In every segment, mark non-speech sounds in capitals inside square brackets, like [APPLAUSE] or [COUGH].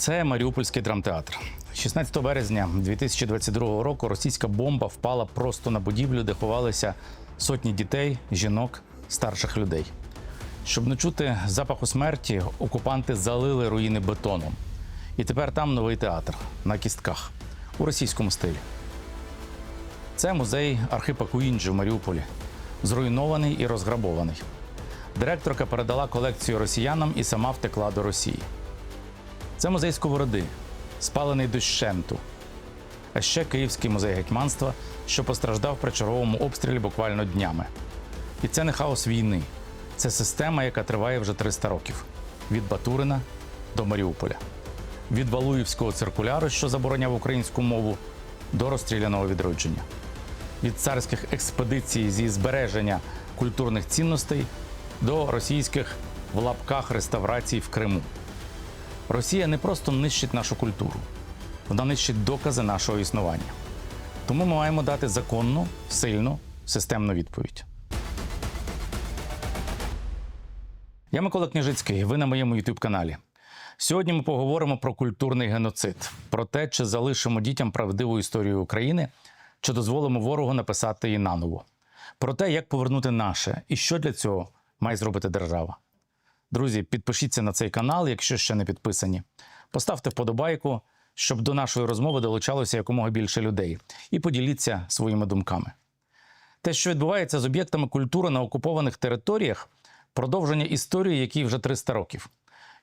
Це Маріупольський драмтеатр. 16 березня 2022 року російська бомба впала просто на будівлю, де ховалися сотні дітей, жінок, старших людей. Щоб не чути запаху смерті, окупанти залили руїни бетоном. І тепер там новий театр на кістках у російському стилі. Це музей Архипа Куінджі в Маріуполі, зруйнований і розграбований. Директорка передала колекцію росіянам і сама втекла до Росії. Це музей Сковороди, спалений дощенту. А ще Київський музей гетьманства, що постраждав при черговому обстрілі буквально днями. І це не хаос війни, це система, яка триває вже 300 років: від Батурина до Маріуполя, від Валуївського циркуляру, що забороняв українську мову, до розстріляного відродження, від царських експедицій зі збереження культурних цінностей до російських в лапках реставрацій в Криму. Росія не просто нищить нашу культуру, вона нищить докази нашого існування. Тому ми маємо дати законну, сильну, системну відповідь. Я Микола Княжицький. Ви на моєму youtube каналі. Сьогодні ми поговоримо про культурний геноцид, про те, чи залишимо дітям правдиву історію України, чи дозволимо ворогу написати її наново, про те, як повернути наше і що для цього має зробити держава. Друзі, підпишіться на цей канал, якщо ще не підписані. Поставте вподобайку, щоб до нашої розмови долучалося якомога більше людей, і поділіться своїми думками. Те, що відбувається з об'єктами культури на окупованих територіях, продовження історії, якій вже 300 років.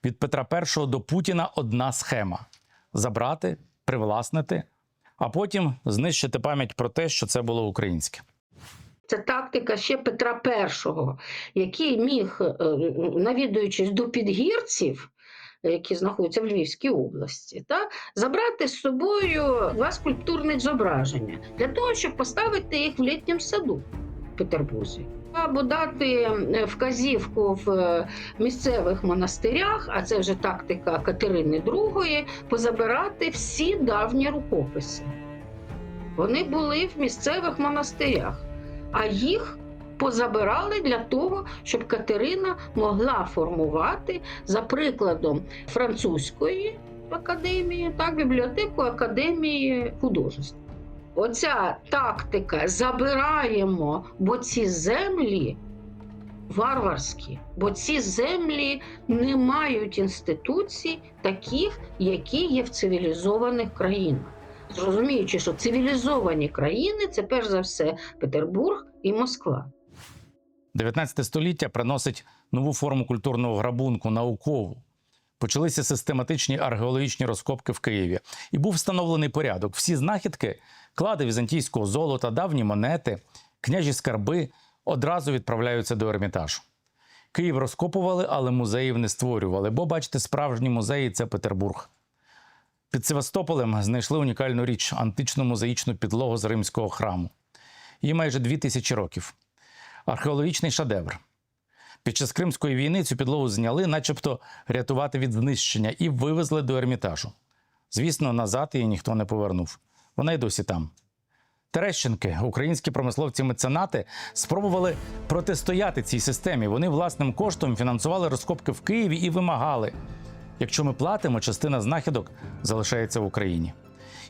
Від Петра І до Путіна одна схема: забрати, привласнити, а потім знищити пам'ять про те, що це було українське. Це тактика ще Петра І, який міг, е, навідуючись до підгірців, які знаходяться в Львівській області, та, забрати з собою два скульптурних зображення для того, щоб поставити їх в літньому саду в Петербурзі. Або дати е, вказівку в е, місцевих монастирях, а це вже тактика Катерини II, позабирати всі давні рукописи. Вони були в місцевих монастирях а їх позабирали для того, щоб Катерина могла формувати за прикладом французької академії, так, бібліотеку Академії художеств. Оця тактика забираємо, бо ці землі варварські, бо ці землі не мають інституцій, таких, які є в цивілізованих країнах зрозуміючи, що цивілізовані країни це перш за все Петербург і Москва. 19 століття приносить нову форму культурного грабунку наукову. Почалися систематичні археологічні розкопки в Києві, і був встановлений порядок. Всі знахідки, клади візантійського золота, давні монети, княжі скарби одразу відправляються до Ермітажу. Київ розкопували, але музеїв не створювали, бо, бачите, справжні музеї це Петербург. Під Севастополем знайшли унікальну річ античну мозаїчну підлогу з римського храму. Їй майже дві тисячі років. Археологічний шедевр. Під час Кримської війни цю підлогу зняли, начебто рятувати від знищення, і вивезли до Ермітажу. Звісно, назад її ніхто не повернув. Вона й досі там. Терещенки, українські промисловці-меценати, спробували протистояти цій системі. Вони власним коштом фінансували розкопки в Києві і вимагали. Якщо ми платимо, частина знахідок залишається в Україні.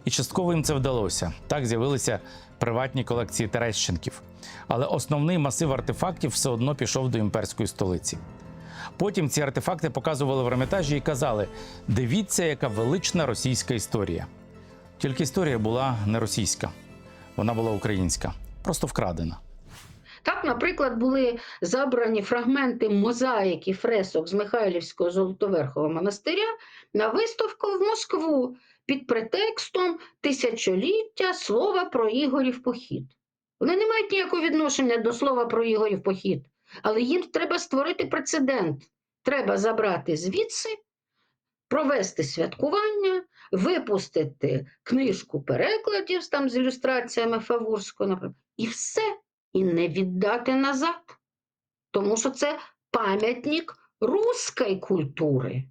І частково їм це вдалося. Так з'явилися приватні колекції Терещенків. Але основний масив артефактів все одно пішов до імперської столиці. Потім ці артефакти показували в Ермітажі і казали: дивіться, яка велична російська історія. Тільки історія була не російська, вона була українська, просто вкрадена. Так, наприклад, були забрані фрагменти мозаїки фресок з Михайлівського Золотоверхового монастиря на виставку в Москву під претекстом тисячоліття слова про Ігорів похід. Вони не мають ніякого відношення до слова про Ігорів похід, але їм треба створити прецедент. Треба забрати звідси, провести святкування, випустити книжку перекладів там з ілюстраціями Фавурського, наприклад, і все і не віддати назад. Тому що це пам'ятник руської культури.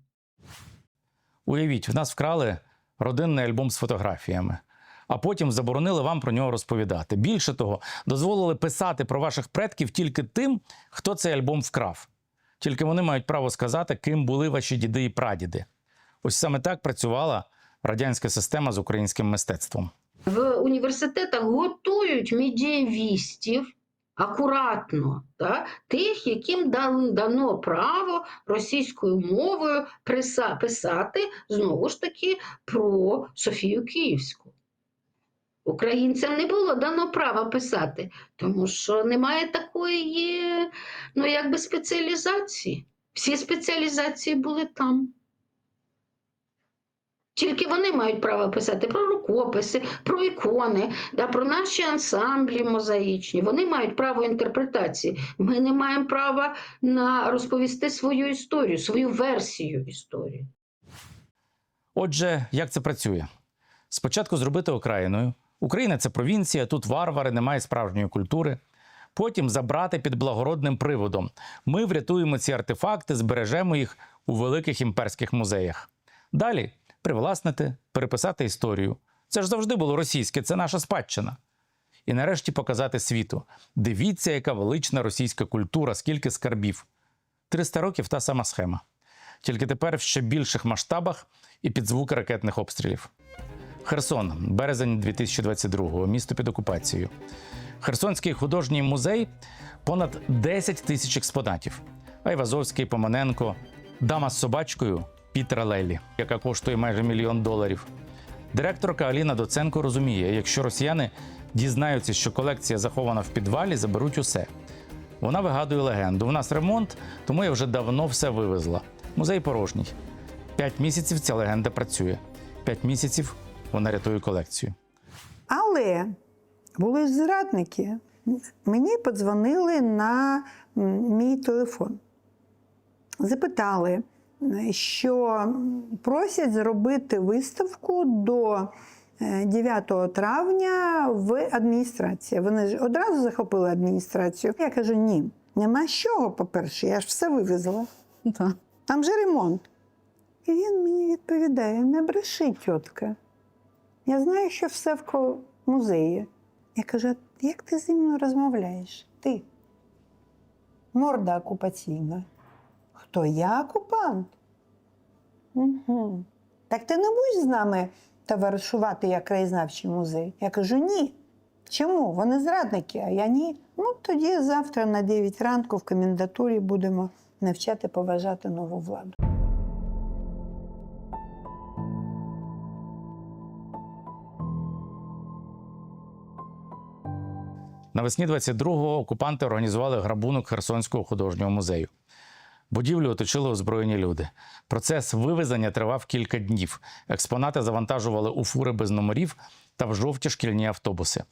Уявіть, в нас вкрали родинний альбом з фотографіями, а потім заборонили вам про нього розповідати. Більше того, дозволили писати про ваших предків тільки тим, хто цей альбом вкрав. Тільки вони мають право сказати, ким були ваші діди і прадіди. Ось саме так працювала радянська система з українським мистецтвом. В університетах готують медіевістів акуратно, та, тих, яким дано право російською мовою писати знову ж таки про Софію Київську. Українцям не було дано право писати, тому що немає такої ну, якби спеціалізації. Всі спеціалізації були там. Тільки вони мають право писати про рукописи, про ікони, да, про наші ансамблі мозаїчні. Вони мають право інтерпретації. Ми не маємо права на розповісти свою історію, свою версію історії. Отже, як це працює? Спочатку зробити окраїною. Україна це провінція, тут варвари, немає справжньої культури. Потім забрати під благородним приводом. Ми врятуємо ці артефакти, збережемо їх у великих імперських музеях. Далі привласнити, переписати історію. Це ж завжди було російське, це наша спадщина. І нарешті показати світу. Дивіться, яка велична російська культура, скільки скарбів. 300 років та сама схема. Тільки тепер в ще більших масштабах і під звуки ракетних обстрілів. Херсон, березень 2022-го, місто під окупацією. Херсонський художній музей понад 10 тисяч експонатів. Айвазовський, Поманенко, дама з собачкою Пітера Лелі, яка коштує майже мільйон доларів. Директорка Аліна Доценко розуміє, якщо росіяни дізнаються, що колекція захована в підвалі, заберуть усе. Вона вигадує легенду. У нас ремонт, тому я вже давно все вивезла. Музей порожній. П'ять місяців ця легенда працює. П'ять місяців вона рятує колекцію. Але були зрадники. Мені подзвонили на мій телефон. Запитали, що просять зробити виставку до е, 9 травня в адміністрації. Вони ж одразу захопили адміністрацію. Я кажу: ні, нема з чого, по-перше, я ж все вивезла. Там же ремонт. І він мені відповідає: не бреши, тітка. Я знаю, що все в музеї. Я кажу, «А як ти зі мною розмовляєш? Ти? Морда окупаційна. Хто я окупант? Угу. Так ти не будеш з нами товаришувати як краєзнавчий музей? Я кажу, ні. Чому? Вони зрадники, а я ні. Ну, тоді завтра на 9 ранку в комендатурі будемо навчати поважати нову владу. Навесні 22-го окупанти організували грабунок Херсонського художнього музею. Будівлю оточили озброєні люди. Процес вивезення тривав кілька днів. Експонати завантажували у фури без номерів та в жовті шкільні автобуси.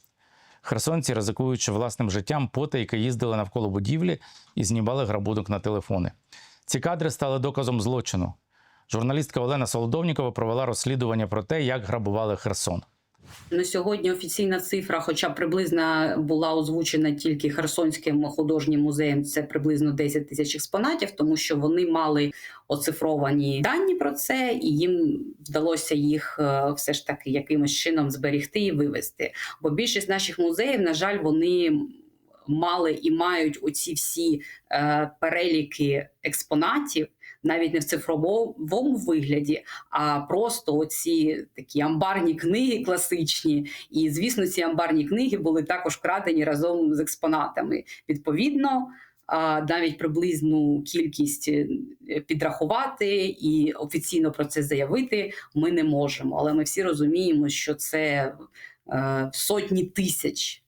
Херсонці, ризикуючи власним життям, потайки їздили навколо будівлі і знімали грабунок на телефони. Ці кадри стали доказом злочину. Журналістка Олена Солодовнікова провела розслідування про те, як грабували Херсон. На сьогодні офіційна цифра, хоча приблизно була озвучена тільки Херсонським художнім музеєм, це приблизно 10 тисяч експонатів, тому що вони мали оцифровані дані про це, і їм вдалося їх е, все ж таки якимось чином зберегти і вивезти. Бо більшість наших музеїв, на жаль, вони мали і мають оці всі е, переліки експонатів. Навіть не в цифровому вигляді, а просто оці такі амбарні книги класичні. І звісно, ці амбарні книги були також крадені разом з експонатами. Відповідно, навіть приблизну кількість е, підрахувати і офіційно про це заявити ми не можемо. Але ми всі розуміємо, що це е, сотні тисяч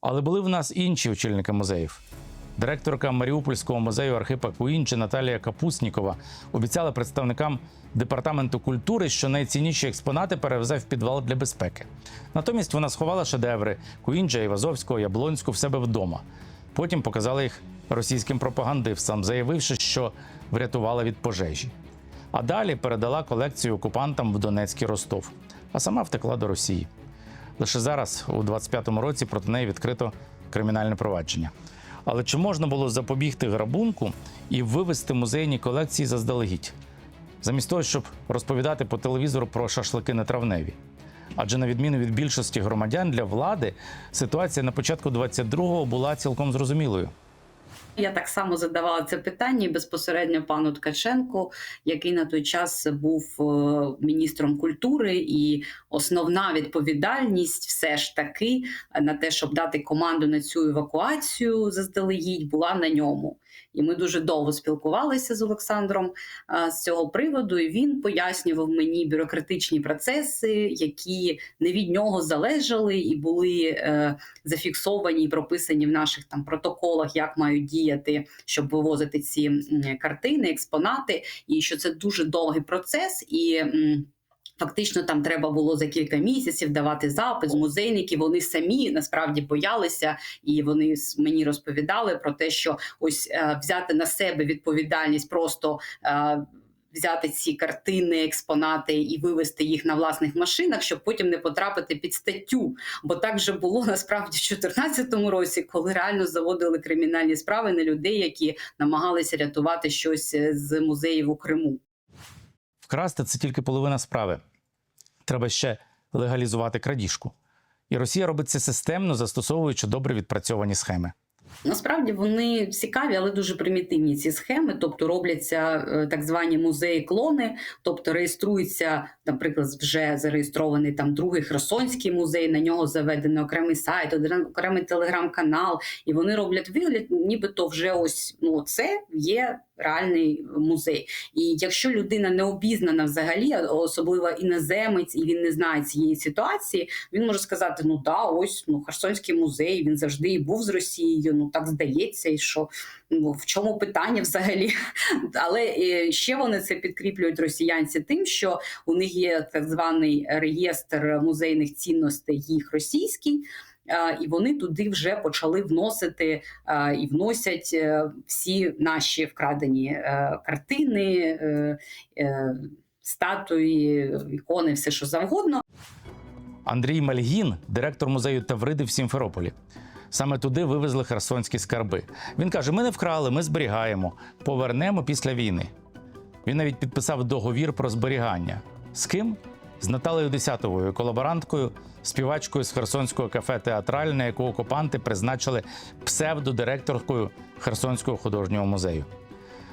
Але були в нас інші очільники музеїв. Директорка Маріупольського музею Архипа Куінчі Наталія Капуснікова обіцяла представникам департаменту культури, що найцінніші експонати перевезе в підвал для безпеки. Натомість вона сховала шедеври Куінджа, Івазовського, Яблонську в себе вдома. Потім показала їх російським пропагандистам, заявивши, що врятувала від пожежі. А далі передала колекцію окупантам в Донецький Ростов, а сама втекла до Росії. Лише зараз, у 25-му році, проти неї відкрито кримінальне провадження. Але чи можна було запобігти грабунку і вивести музейні колекції заздалегідь? Замість того, щоб розповідати по телевізору про шашлики на травневі. Адже на відміну від більшості громадян для влади ситуація на початку 22-го була цілком зрозумілою. Я так само задавала це питання безпосередньо пану Ткаченку, який на той час був е, міністром культури, і основна відповідальність все ж таки на те, щоб дати команду на цю евакуацію заздалегідь, була на ньому. І ми дуже довго спілкувалися з Олександром з цього приводу. І він пояснював мені бюрократичні процеси, які не від нього залежали і були е, зафіксовані і прописані в наших там протоколах, як мають діяти, щоб вивозити ці картини, експонати, і що це дуже довгий процес і. Фактично, там треба було за кілька місяців давати запис. Музейники вони самі насправді боялися, і вони мені розповідали про те, що ось е, взяти на себе відповідальність, просто е, взяти ці картини, експонати і вивезти їх на власних машинах, щоб потім не потрапити під статтю. Бо так же було насправді в 2014 році, коли реально заводили кримінальні справи на людей, які намагалися рятувати щось е, з музеїв у Криму. Вкрасти це тільки половина справи. Треба ще легалізувати крадіжку. І Росія робить це системно, застосовуючи добре відпрацьовані схеми. Насправді вони цікаві, але дуже примітивні ці схеми. Тобто робляться е, так звані музеї-клони, тобто реєструється, наприклад, вже зареєстрований там другий Херсонський музей. На нього заведений окремий сайт, окремий телеграм-канал, і вони роблять вигляд, нібито вже ось ну це є реальний музей. І якщо людина не обізнана взагалі, особливо іноземець, і він не знає цієї ситуації, він може сказати: ну да, ось ну Херсонський музей, він завжди і був з Росією. Ну так здається, і що ну в чому питання взагалі? [LAUGHS] Але е, ще вони це підкріплюють росіянці тим, що у них є так званий реєстр музейних цінностей, їх російський. І вони туди вже почали вносити і вносять е, всі наші вкрадені е, картини, е, статуї, ікони, все що завгодно. Андрій Мальгін, директор музею Тавриди в Сімферополі. Саме туди вивезли херсонські скарби. Він каже: ми не вкрали, ми зберігаємо, повернемо після війни. Він навіть підписав договір про зберігання. З ким? З Наталею Десятовою, колаборанткою, співачкою з херсонського кафе Театральне, яку окупанти призначили псевдодиректоркою Херсонського художнього музею.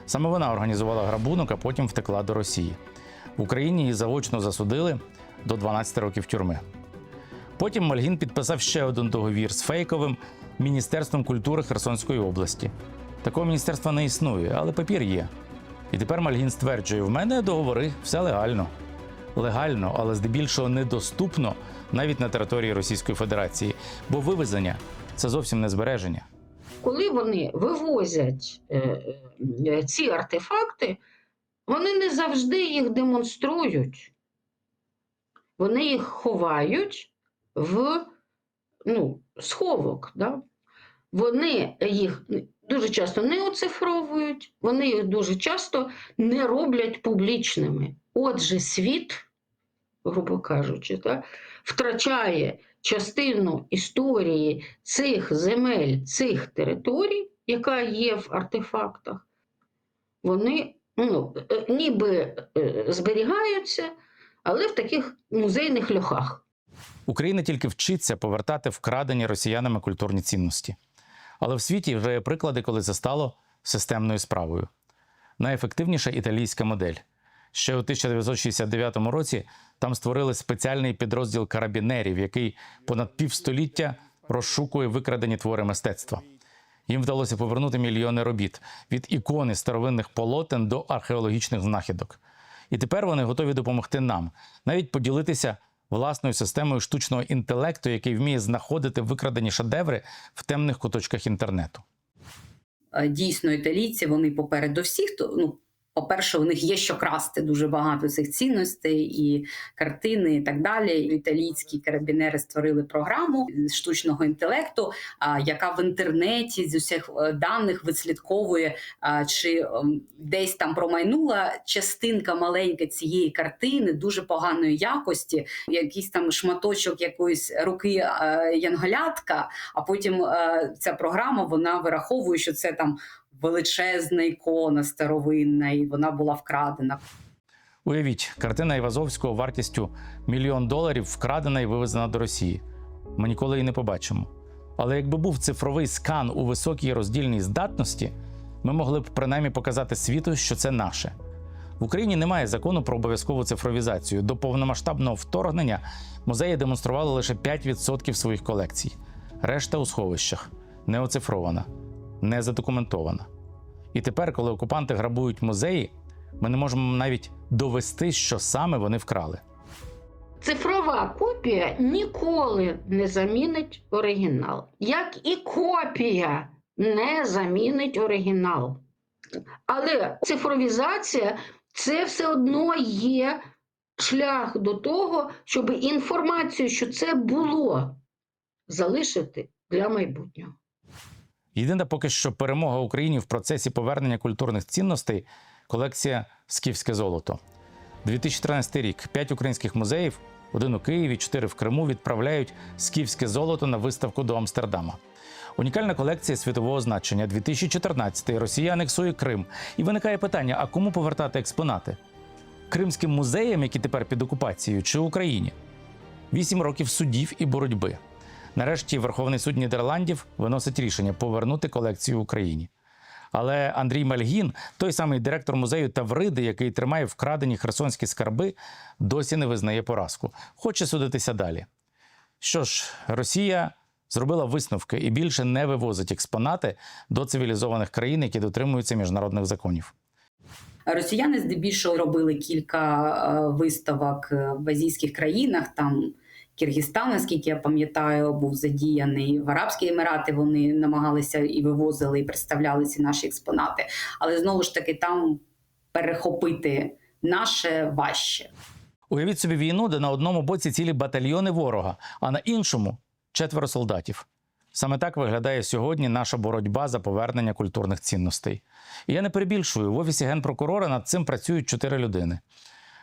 Саме вона організувала грабунок, а потім втекла до Росії. В Україні її заочно засудили до 12 років тюрми. Потім Мальгін підписав ще один договір з фейковим Міністерством культури Херсонської області. Такого міністерства не існує, але папір є. І тепер Мальгін стверджує: в мене договори, все легально. Легально, але здебільшого недоступно навіть на території Російської Федерації, бо вивезення це зовсім не збереження. Коли вони вивозять е, е, ці артефакти, вони не завжди їх демонструють. Вони їх ховають в ну, сховок. Да? Вони їх дуже часто не оцифровують, вони їх дуже часто не роблять публічними. Отже, світ, грубо кажучи, да, втрачає частину історії цих земель, цих територій, яка є в артефактах, вони ну, е, ніби е, зберігаються, але в таких музейних льохах. Україна тільки вчиться повертати вкрадені росіянами культурні цінності. Але в світі вже є приклади, коли це стало системною справою. Найефективніша італійська модель. Ще у 1969 році там створили спеціальний підрозділ карабінерів, який понад півстоліття розшукує викрадені твори мистецтва. Їм вдалося повернути мільйони робіт від ікони старовинних полотен до археологічних знахідок. І тепер вони готові допомогти нам, навіть поділитися власною системою штучного інтелекту, який вміє знаходити викрадені шедеври в темних куточках інтернету. Е, Дійсно, італійці вони попереду всіх. Ну, по-перше, у них є що красти дуже багато цих цінностей і картини, і так далі. Італійські карабінери створили програму штучного інтелекту, яка в інтернеті з усіх е, даних вислідковує, чи ем, десь там промайнула частинка маленька цієї картини дуже поганої якості, якийсь там шматочок якоїсь руки е, янголятка. А потім е, ця програма вона вираховує, що це там величезна ікона старовинна, і вона була вкрадена. Уявіть, картина Івазовського вартістю мільйон доларів вкрадена і вивезена до Росії. Ми ніколи її не побачимо. Але якби був цифровий скан у високій роздільній здатності, ми могли б принаймні показати світу, що це наше. В Україні немає закону про обов'язкову цифровізацію. До повномасштабного вторгнення музеї демонстрували лише 5% своїх колекцій. Решта у сховищах не оцифрована, не задокументована. І тепер, коли окупанти грабують музеї, ми не можемо навіть довести, що саме вони вкрали. Цифрова копія ніколи не замінить оригінал, як і копія не замінить оригінал. Але цифровізація це все одно є шлях до того, щоб інформацію, що це було, залишити для майбутнього. Єдина поки що перемога Україні в процесі повернення культурних цінностей колекція Скіфське золото. 2013 рік п'ять українських музеїв, один у Києві, чотири в Криму, відправляють скіфське золото на виставку до Амстердама. Унікальна колекція світового значення 2014 Росія анексує Крим. І виникає питання: а кому повертати експонати? Кримським музеям, які тепер під окупацією, чи Україні? Вісім років судів і боротьби. Нарешті Верховний суд Нідерландів виносить рішення повернути колекцію Україні. Але Андрій Мальгін, той самий директор музею Тавриди, який тримає вкрадені херсонські скарби, досі не визнає поразку. Хоче судитися далі. Що ж, Росія зробила висновки і більше не вивозить експонати до цивілізованих країн, які дотримуються міжнародних законів. Росіяни здебільшого робили кілька е, виставок е, в азійських країнах. Там Киргизстан, наскільки я пам'ятаю, був задіяний в Арабські Емірати. Вони намагалися і вивозили, і представляли ці наші експонати. Але знову ж таки, там перехопити наше важче. Уявіть собі війну, де на одному боці цілі батальйони ворога, а на іншому четверо солдатів. Саме так виглядає сьогодні наша боротьба за повернення культурних цінностей. І я не перебільшую, в офісі генпрокурора над цим працюють чотири людини.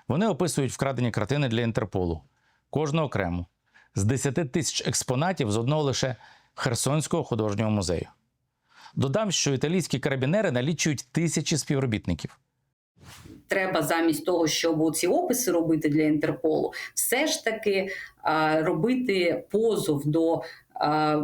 Вони описують вкрадені картини для Інтерполу, кожну окремо, з 10 тисяч експонатів з одного лише Херсонського художнього музею. Додам, що італійські карабінери налічують тисячі співробітників. треба замість того, щоб ці описи робити для Інтерполу, все ж таки робити позов до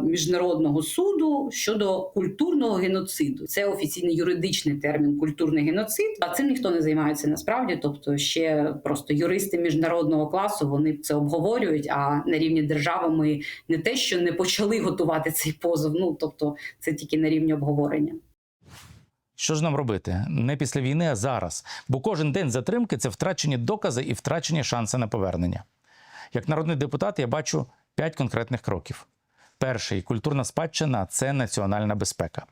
міжнародного суду щодо культурного геноциду. Це офіційний юридичний термін культурний геноцид. А цим ніхто не займається насправді. Тобто, ще просто юристи міжнародного класу вони це обговорюють. А на рівні держави ми не те, що не почали готувати цей позов. Ну тобто, це тільки на рівні обговорення. Що ж нам робити? Не після війни, а зараз. Бо кожен день затримки це втрачені докази і втрачені шанси на повернення. Як народний депутат, я бачу п'ять конкретних кроків. Перший культурна спадщина це національна безпека.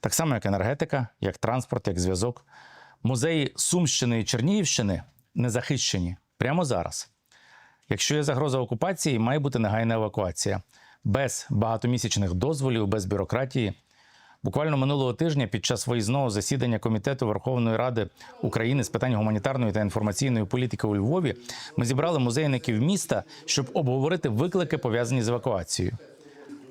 Так само, як енергетика, як транспорт, як зв'язок. Музеї Сумщини і Чернігівщини не захищені прямо зараз. Якщо є загроза окупації, має бути негайна евакуація без багатомісячних дозволів, без бюрократії. Буквально минулого тижня під час виїзного засідання Комітету Верховної Ради України з питань гуманітарної та інформаційної політики у Львові ми зібрали музейників міста, щоб обговорити виклики, пов'язані з евакуацією.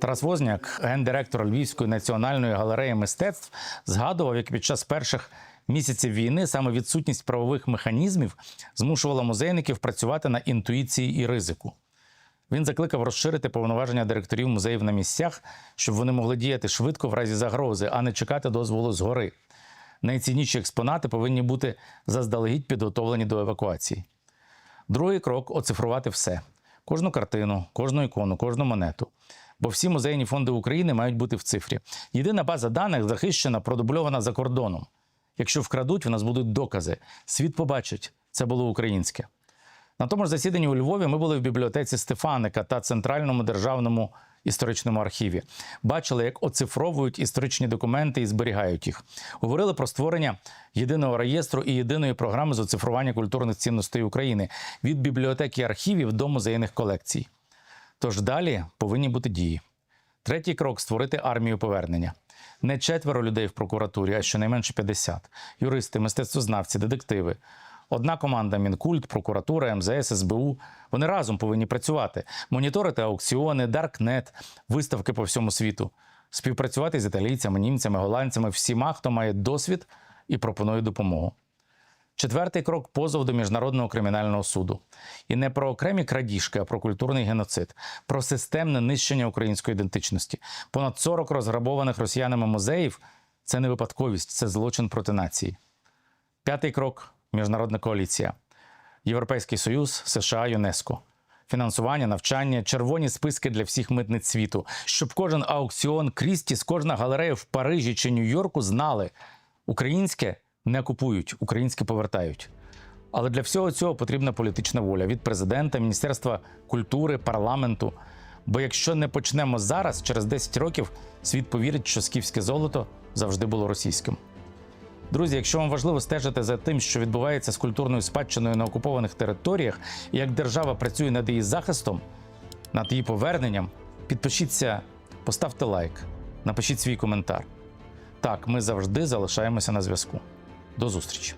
Тарас Возняк, гендиректор Львівської національної галереї мистецтв, згадував, як під час перших місяців війни саме відсутність правових механізмів змушувала музейників працювати на інтуїції і ризику. Він закликав розширити повноваження директорів музеїв на місцях, щоб вони могли діяти швидко в разі загрози, а не чекати дозволу згори. Найцінніші експонати повинні бути заздалегідь підготовлені до евакуації. Другий крок оцифрувати все: кожну картину, кожну ікону, кожну монету. Бо всі музейні фонди України мають бути в цифрі. Єдина база даних захищена, продубльована за кордоном. Якщо вкрадуть, в нас будуть докази. Світ побачить, це було українське. На тому ж засіданні у Львові ми були в бібліотеці Стефаника та Центральному державному історичному архіві. Бачили, як оцифровують історичні документи і зберігають їх. Говорили про створення єдиного реєстру і єдиної програми з оцифрування культурних цінностей України від бібліотеки архівів до музейних колекцій. Тож далі повинні бути дії. Третій крок створити армію повернення. Не четверо людей в прокуратурі, а щонайменше 50. Юристи, мистецтвознавці, детективи. Одна команда Мінкульт, прокуратура, МЗС, СБУ. Вони разом повинні працювати, моніторити аукціони, Даркнет, виставки по всьому світу, співпрацювати з італійцями, німцями, голландцями, всіма, хто має досвід і пропонує допомогу. Четвертий крок позов до міжнародного кримінального суду. І не про окремі крадіжки, а про культурний геноцид, про системне нищення української ідентичності. Понад 40 розграбованих росіянами музеїв це не випадковість, це злочин проти нації. П'ятий крок міжнародна коаліція. Європейський Союз, США, ЮНЕСКО. Фінансування, навчання, червоні списки для всіх митниць світу, щоб кожен аукціон Крістіс, кожна галерея в Парижі чи Нью-Йорку знали, українське не купують, українське повертають. Але для всього цього потрібна політична воля від президента, Міністерства культури, парламенту. Бо якщо не почнемо зараз, через 10 років світ повірить, що скіфське золото завжди було російським. Друзі, якщо вам важливо стежити за тим, що відбувається з культурною спадщиною на окупованих територіях, і як держава працює над її захистом, над її поверненням, підпишіться, поставте лайк, напишіть свій коментар. Так, ми завжди залишаємося на зв'язку. До зустрічі!